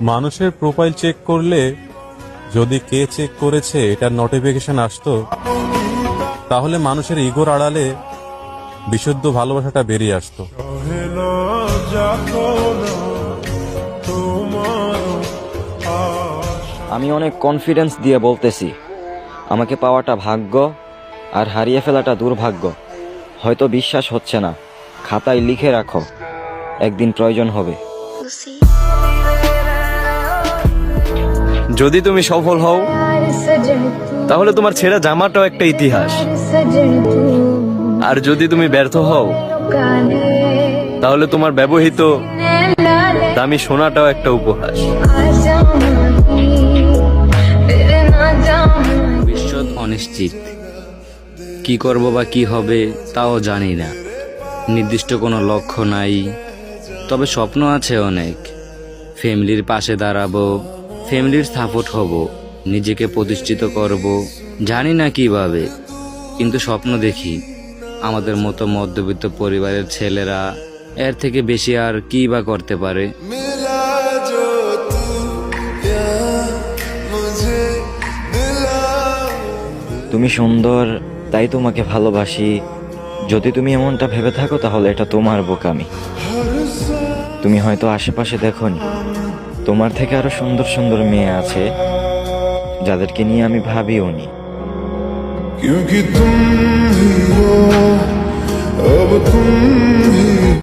মানুষের profile check করলে যদি কে চেক করেছে এটার নোটিফিকেশন আসতো তাহলে মানুষের ইগোর আড়ালে বিশুদ্ধ ভালোবাসাটা বেরিয়ে আসতো। আমি অনেক কনফিডেন্স দিয়ে বলতেছি আমাকে পাওয়াটা ভাগ্য আর হারিয়ে ফেলাটা দুর্ভাগ্য। হয়তো বিশ্বাস হচ্ছে না খাতায় লিখে রাখো একদিন প্রয়োজন হবে। যদি তুমি সফল হও, তাহলে তোমার ছেঁড়া জামাটাও একটা ইতিহাস। আর যদি তুমি ব্যর্থ হও, তাহলে তোমার ব্যবহৃত দামি সোনাটাও একটা উপহাস। অনিশ্চিত। কি করব বা কি হবে তাও জানি না। নির্দিষ্ট কোনো লক্ষ্য নাই, তবে স্বপ্ন আছে অনেক। ফ্যামিলির পাশে দাঁড়াবো ফ্যামিলির সাপোর্ট হব নিজেকে প্রতিষ্ঠিত করব জানি না কীভাবে কিন্তু স্বপ্ন দেখি আমাদের মতো মধ্যবিত্ত পরিবারের ছেলেরা এর থেকে বেশি আর কি বা করতে পারে। তুমি সুন্দর তাই তোমাকে ভালোবাসি। যদি তুমি এমনটা ভেবে থাকো তাহলে এটা তোমার বোকামি। তুমি হয়তো আশেপাশে দেখোনি। তোমার থেকে আরো সুন্দর সুন্দর মেয়ে আছে যাদেরকে নিয়ে আমি ভাবিও নি क्योंकि तुम ही हो अब तुम ही